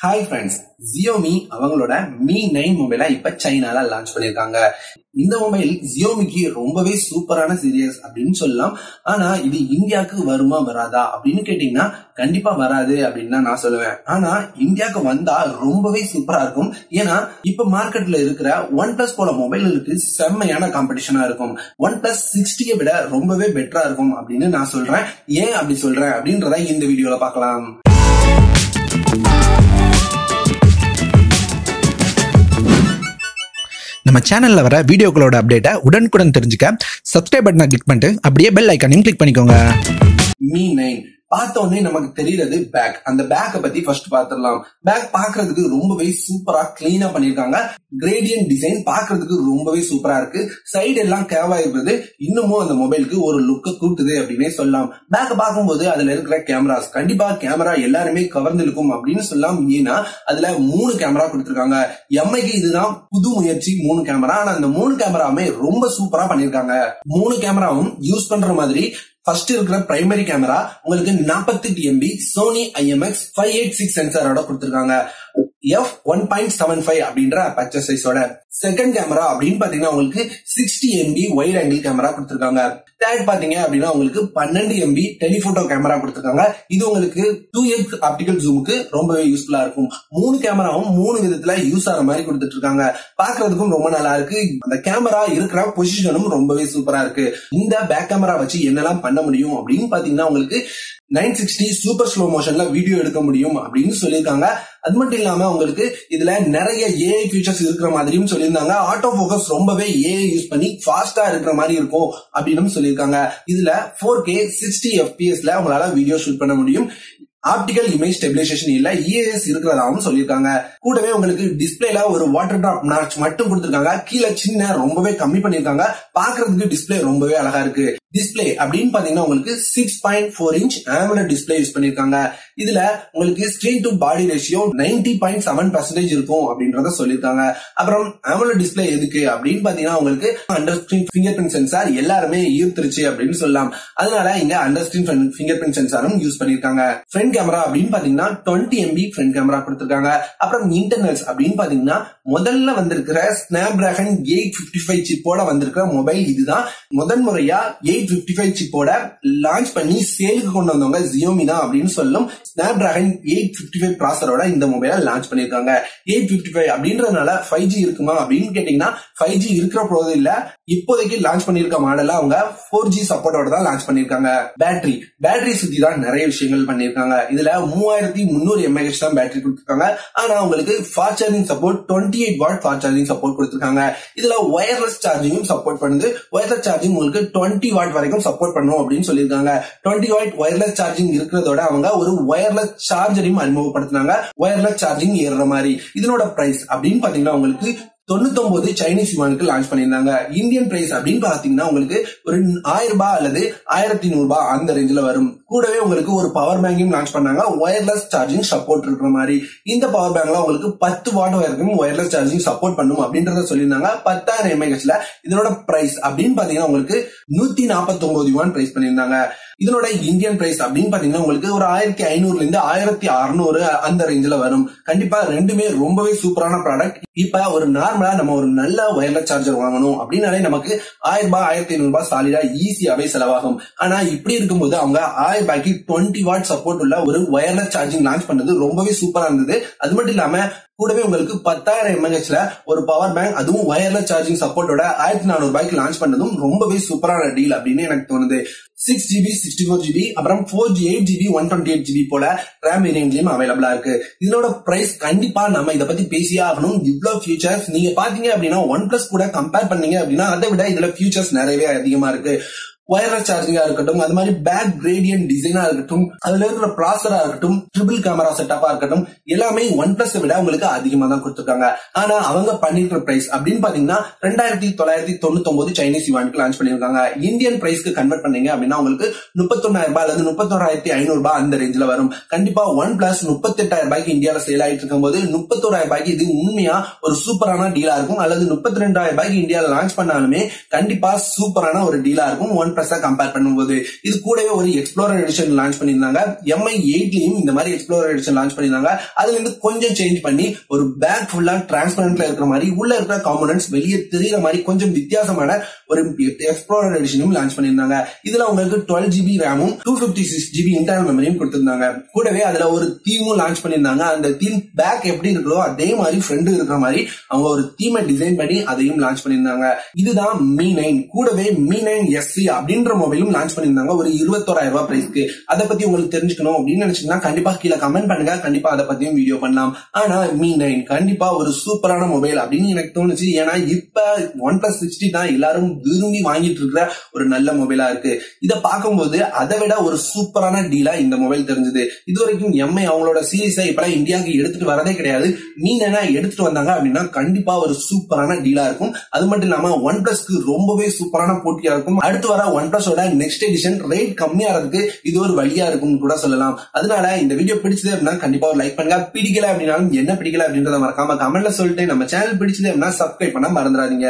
Hi friends Xiaomi அவங்களோட Mi nine மொபைலை இப்ப சைனால லான்ச் பண்ணிருக்காங்க இந்த மொபைல் ஜியோமிக்கு ரொம்பவே சூப்பரான சீரியஸ் அப்படின்னு சொல்லலாம். ஆனா இது இந்தியாவுக்கு வருமா வராதா அப்படின்னு கேட்டீங்கன்னா கண்டிப்பா வராது அப்படின்னு தான் நான் சொல்லுவேன். ஆனா இந்தியாவுக்கு வந்தா ரொம்பவே சூப்பரா இருக்கும். ஏன்னா இப்ப மார்க்கெட்ல இருக்கிற ஒன் பிளஸ் போல மொபைல்களுக்கு செம்மையான காம்படிஷனா இருக்கும். ஒன் பிளஸ் சிக்ஸ்டியை விட ரொம்பவே பெட்டரா இருக்கும் அப்படின்னு நான் சொல்றேன். ஏன் அப்படி சொல்றேன் அப்படின்றத இந்த வீடியோல பார்க்கலாம். நம்ம சேனலில் வர வீடியோக்களோட அப்டேட்டை உடனுக்குடன் தெரிஞ்சுக்க சப்ஸ்கிரைப் பட்டனை கிளிக் பண்ணிட்டு அப்படியே பெல் ஐக்கானையும் கிளிக் பண்ணிக்கோங்க. நைன் பார்த்த உடனே நமக்கு தெரியறது பேக் அந்த பேக்கை பத்தி ஃபர்ஸ்ட் பாத்துடலாம் பேக் பாக்குறதுக்கு ரொம்பவே சூப்பரா கிளீனா பண்ணிருக்காங்க கிரேடியன் டிசைன் பாக்குறதுக்கு ரொம்பவே சூப்பரா இருக்கு. சைடு எல்லாம் கேவா இருக்கிறது இன்னமும் அந்த மொபைலுக்கு ஒரு லுக்க கூட்டுது அப்படின்னே சொல்லலாம். பேக் பார்க்கும்போது அதுல இருக்கிற கேமராஸ் கண்டிப்பா கேமரா எல்லாருமே கவர்ந்திருக்கும் அப்படின்னு சொல்லலாம். ஏன்னா அதுல மூணு கேமரா கொடுத்திருக்காங்க. எம்ஐக்கு இதுதான் புது முயற்சி மூணு கேமரா ஆனா அந்த மூணு கேமராவுமே ரொம்ப சூப்பரா பண்ணிருக்காங்க மூணு கேமராவும் யூஸ் பண்ற மாதிரி ஃபர்ஸ்ட் இருக்கிற பிரைமரி கேமரா உங்களுக்கு நாற்பத்தி MP Sony IMX five eight six சென்சாரோட கொடுத்துருக்காங்க. F one point seven five அப்படின்ற பச்சை சைஸோட செகண்ட் கேமரா அப்படின்னு பாத்தீங்கன்னா உங்களுக்கு sixty MP wide angle camera கொடுத்திருக்காங்க. தேர்ட் பாத்தீங்க அப்படின்னா உங்களுக்கு பன்னெண்டு எம்பி டெலிபோட்டோ கேமரா கொடுத்திருக்காங்க. இது உங்களுக்கு டூ எக்ஸ் ஆப்டிகல் ஜூமுக்கு ரொம்பவே யூஸ்ஃபுல்லா இருக்கும். மூணு கேமராவும் மூணு விதத்துல யூஸ் ஆகிற மாதிரி கொடுத்துட்டு இருக்காங்க பாக்குறதுக்கும் ரொம்ப நல்லா இருக்கு. அந்த கேமரா இருக்கிற பொசிஷனும் ரொம்பவே சூப்பரா இருக்கு. இந்த பேக் கேமரா வச்சு என்னெல்லாம் பண்ண முடியும் அப்படின்னு பாத்தீங்கன்னா உங்களுக்கு நைன் சிக்ஸ்டி சூப்பர் ஸ்லோ மோஷன்ல வீடியோ எடுக்க முடியும் அப்படின்னு சொல்லியிருக்காங்க. அது மட்டும் இல்லாம உங்களுக்கு இதுல நிறைய ஏஐ ஃபீச்சர்ஸ் இருக்கிற மாதிரியும் சொல்லியிருந்தாங்க. ஆட்டோ போக்கஸ் ரொம்பவே ஏஐ யூஸ் பண்ணி ஃபாஸ்டா இருக்கிற மாதிரி இருக்கும் அப்படின்னு சொல்லியிருக்காங்க. இதுல ஃபோர் கே சிக்ஸ்டி எஃபிஎஸ்ல உங்களால வீடியோ ஷூட் பண்ண முடியும். ஆப்டிகல் இமேஜ் ஸ்டெபிலைசேஷன் இல்ல இஏஎஸ் இருக்கிறதாவும் சொல்லியிருக்காங்க. கூடவே உங்களுக்கு டிஸ்பிளேல ஒரு வாட்டர் டிராப் நார்ச் மட்டும் கொடுத்திருக்காங்க. கீழே சின்ன ரொம்பவே கம்மி பண்ணிருக்காங்க பாக்குறதுக்கு டிஸ்பிளே ரொம்பவே அழகா இருக்கு. டிஸ்பிளே அப்படின்னு பாத்தீங்கன்னா உங்களுக்கு six point four inch AMOLED display use பண்ணிருக்காங்க. இதுல உங்களுக்கு screen to body ratio ninety point seven percentage இருக்கும் அப்படின்றத சொல்லியிருக்காங்க அப்புறம் ஆமுலர் டிஸ்பிளே எதுக்கு அப்படின்னு பாத்தீங்கன்னா உங்களுக்கு under screen fingerprint sensor எல்லாருமே ஈர்த்துருச்சு அப்படின்னு சொல்லலாம். அதனால இங்க அண்டர் ஸ்கிரீன் ஃபிங்கர் பிரிண்ட் சென்சாரும் யூஸ் பண்ணிருக்காங்க. ஃப்ரண்ட் கேமரா அப்படின்னு பாத்தீங்கன்னா டுவெண்ட்டி எம்பி ஃப்ரண்ட் கேமரா கொடுத்திருக்காங்க. அப்புறம் இன்டர்னல்ஸ் அப்படின்னு பாத்தீங்கன்னா முதல்ல வந்திருக்கிற Snapdragon eight fifty five சிப்போட வந்திருக்கிற மொபைல் இதுதான். முதன் முறையா எயிட் பிப்டி ஃபைவ் சிப்போட லான்ச் பண்ணி சேலுக்கு கொண்டு வந்தவங்க ஜியோமி தான் அப்படின்னு சொல்லும் Snapdragon eight fifty five ப்ராசரோட இந்த மொபைலை லான்ச் பண்ணிருக்காங்க எயிட் பிப்டி ஃபைவ் அப்படின்றதுனால ஃபைவ் ஜி இருக்குமா அப்படின்னு கேட்டீங்கன்னா ஃபைவ் ஜி இருக்கிற போது இல்ல இப்போதைக்கு லான்ச் பண்ணிருக்க மாடல அவங்க ஃபோர் ஜி சப்போர்ட்டோட தான் லான்ச் பண்ணிருக்காங்க பேட்டரி பேட்டரி சுத்தி தான் நிறைய விஷயங்கள் பண்ணிருக்காங்க இதுல மூவாயிரத்தி முன்னூறு எம்ஏஹெச் தான் பேட்டரி கொடுத்துருக்காங்க. ஆனா அவங்களுக்கு fast charging support twenty eight watt fast charging support கொடுத்துருக்காங்க. இதுல ஒயர்லெஸ் சார்ஜிங்கும் சப்போர்ட் பண்ணுது. ஒயர்லெஸ் சார்ஜிங் உங்களுக்கு டுவெண்ட்டி வாட் வரைக்கும் சப்போர்ட் பண்ணும் அப்படின்னு சொல்லியிருக்காங்க. டுவெண்ட்டி வாட் ஒயர்லெஸ் சார்ஜிங் இருக்கிறதோட அவங்க ஒரு ஒயர்லெஸ் சார்ஜரையும் அறிமுகப்படுத்தினாங்க. ஒயர்லெஸ் சார்ஜிங் ஏறுற மாதிரி. இதனோட பிரைஸ் அப்படின்னு பாத்தீங்கன்னா உங்களுக்கு தொண்ணூத்தொன்பது சைனீஸ் யுவானுக்கு லான்ச் பண்ணியிருந்தாங்க. இந்தியன் பிரைஸ் அப்படின்னு பாத்தீங்கன்னா உங்களுக்கு ஒரு ஆயிரம் ரூபாய் அல்லது ஆயிரத்தி நூறு ரூபாய் அந்த ரேஞ்சில் வரும். கூடவே உங்களுக்கு ஒரு பவர் பேங்கையும் லான்ச் பண்ணாங்க. ஒயர்லெஸ் சார்ஜிங் சப்போர்ட் இருக்கிற மாதிரி. இந்த பவர் பேங்க்ல உங்களுக்கு பத்து வாட் வரைக்கும் ஒயர்லெஸ் சார்ஜிங் சப்போர்ட் பண்ணும் அப்படின்றத சொல்லியிருந்தாங்க. பத்தாயிரம் எம்ஏஹெச்ல இதனோட பிரைஸ் அப்படின்னு பாத்தீங்கன்னா உங்களுக்கு நூத்தி நாற்பத்தி ஒன்பது யுவான் பிரைஸ் பண்ணியிருந்தாங்க. இதனோட இந்தியன் பிரைஸ் அப்படின்னு பாத்தீங்கன்னா உங்களுக்கு ஒரு ஆயிரத்தி ஐநூறுல இருந்து ஆயிரத்தி அறுநூறு அந்த ரேஞ்சில் வரும். கண்டிப்பா ரெண்டுமே ரொம்பவே சூப்பரான ப்ராடக்ட் இப்ப ஒரு நார்மலா நம்ம ஒரு நல்ல ஒயர்லெஸ் சார்ஜர் வாங்கணும் அப்படின்னாலே நமக்கு ஆயிரம் ரூபாய் ஆயிரத்தி ஐநூறு ரூபாய் சாலிடா ஈஸியாவே செலவாகும். ஆனா இப்படி இருக்கும்போது அவங்க ஆயிரம் ரூபாய்க்கு டுவெண்ட்டி வாட் சப்போர்ட் உள்ள ஒரு ஒயர்லெஸ் சார்ஜிங் லான்ச் பண்ணது ரொம்பவே சூப்பரா இருந்தது. அது மட்டும் இல்லாம கூடவே உங்களுக்கு பத்தாயிரம் எம்ஏஹெச்ல ஒரு பவர் பேங்க் அதுவும் ஒயர்லெஸ் சார்ஜிங் சப்போர்ட்டோட ஆயிரத்தி நானூறு ரூபாய்க்கு லான்ச் பண்ணதும் ரொம்பவே சூப்பரான டீல் அப்படின்னு எனக்கு தோணுது. Six GB sixty four GB அப்புறம் four G eight GB one twenty eight GB போல ரேம் வேரியன்ட்லயும் அவைலபிளா இருக்கு. இதனோட பிரைஸ் கண்டிப்பா நம்ம இதை பத்தி பேசியே ஆகணும். இவ்வளவு ஃபியூச்சர்ஸ் நீங்க பாத்தீங்க அப்படின்னா ஒன் பிளஸ் கூட கம்பேர் பண்ணீங்க அப்படின்னா அதை விட இதுல ஃபியூச்சர்ஸ் நிறையவே அதிகமா இருக்கு. ஒயர்லெஸ் சார்ஜிங்கா இருக்கட்டும் அது மாதிரி பேக் கிரேடியன் டிசைனா இருக்கட்டும் அதுல இருக்கிற ப்ராசரா இருக்கட்டும் ட்ரிபிள் கேமரா செட்டப்பா இருக்கட்டும் எல்லாமே ஒன் பிளஸ் விட உங்களுக்கு அதிகமா தான் கொடுத்துருக்காங்க. ஆனா அவங்க பண்ணிருக்கிற பிரைஸ் அப்படின்னு பாத்தீங்கன்னா ரெண்டாயிரத்தி தொள்ளாயிரத்தி தொண்ணூத்தி ஒன்பது சைனீஸ் யுவானுக்கு லான்ச் பண்ணிருக்காங்க இந்தியன் பிரைஸ்க்கு கன்வெர்ட் பண்ணீங்க அப்படின்னா உங்களுக்கு முப்பத்தொன்னாயிரம் ரூபாய் அல்லது முப்பத்தோராயிரத்தி ஐநூறு ரூபாய் அந்த ரேஞ்சில் வரும். கண்டிப்பா ஒன் பிளஸ் முப்பத்தி எட்டாயிரம் ரூபாய்க்கு இந்தியாவில சேல் ஆயிட்டு இருக்கும் போது முப்பத்தோராயிரம் ரூபாய்க்கு இது உண்மையா ஒரு சூப்பரான டீலா இருக்கும் அல்லது முப்பத்தி ரெண்டாயிரம் ரூபாய்க்கு இந்தியாவில் லான்ச் பண்ணாலுமே கண்டிப்பா சூப்பரான ஒரு டீலா இருக்கும். ஒன் பிளஸ் கம்பேர் பண்ணும்போது இது கூடவே ஒரு எக்ஸ்ப்ளோரர் எடிஷன் லான்ச் பண்ணியிருந்தாங்க. எம்ஐ எயிட்லயும் இந்த மாதிரி எக்ஸ்ப்ளோரர் எடிஷன் லான்ச் பண்ணியிருந்தாங்க. அதுல இருந்து கொஞ்சம் சேஞ்ச் பண்ணி ஒரு பேக் ஃபுல்லா டிரான்ஸ்பரண்ட்ல இருக்கிற மாதிரி உள்ள இருக்கிற காம்பனன்ட்ஸ் வெளியே தெரியுற மாதிரி கொஞ்சம் வித்தியாசமான ஒரு எக்ஸ்ப்ளோரர் எடிஷனும் லான்ச் பண்ணியிருந்தாங்க. இதுல உங்களுக்கு twelve GB ரேமும் two fifty six GB internal மெமரியும் கொடுத்திருந்தாங்க. கூடவே அதுல ஒரு தீமும் லான்ச் பண்ணியிருந்தாங்க. அந்த தீம் பேக் எப்படி இருக்கோ அதே மாதிரி ஃப்ரெண்டு இருக்கிற மாதிரி அவங்க ஒரு தீமை டிசைன் பண்ணி அதையும் லான்ச் பண்ணியிருந்தாங்க. இதுதான் மீ நைன் கூடவே மீ நைன் எஸ்சி அப்படின்ற மொபைலும் லான்ச் பண்ணியிருந்தாங்க. ஒரு இருபத்தோராயிரம் ரூபாய் பிரைஸ்க்கு அதை பத்தி உங்களுக்கு தெரிஞ்சுக்கணும் அப்படின்னு நினைச்சீங்கன்னா கண்டிப்பா கீழே கமெண்ட் பண்ணுங்க. கண்டிப்பா அதை பத்தியும் வீடியோ பண்ணலாம். ஆனா மீ நைன் கண்டிப்பா ஒரு சூப்பரான மொபைல் அப்படின்னு எனக்கு தோணுச்சு. ஏன்னா இப்ப ஒன் பிளஸ் சிக்ஸ்டி தான் எல்லாரும் விரும்பி வாங்கிட்டு இருக்கிற ஒரு நல்ல மொபைலா இருக்கு. இதை பார்க்கும்போது அதை விட ஒரு சூப்பரான டீலா இந்த மொபைல் தெரிஞ்சது. இது வரைக்கும் எம்ஐ அவங்களோட சீரீஸை இப்பெல்லாம் இந்தியாவுக்கு எடுத்துட்டு வரதே கிடையாது. மீன் என்ன எடுத்துட்டு வந்தாங்க அப்படின்னா கண்டிப்பா ஒரு சூப்பரான டீலா இருக்கும். அது மட்டும் இல்லாம ஒன் பிளஸ்க்கு ரொம்பவே சூப்பரான போட்டியா இருக்கும். அடுத்து வர ஒன் பிளஸோட நெக்ஸ்ட் எடிஷன் ரேட் கம்மியாறதுக்கு இது ஒரு வழியா இருக்கும்னு கூட சொல்லலாம். அதனால இந்த வீடியோ பிடிச்சது அப்படின்னா கண்டிப்பா ஒரு லைக் பண்ணுங்க. பிடிக்கல அப்படின்னாலும் என்ன பிடிக்கல அப்படின்றத மறக்காம கமெண்ட்ல சொல்லிட்டு நம்ம சேனல் பிடிச்சது அப்படின்னா சப்ஸ்கிரைப் பண்ண மறந்துடாதீங்க.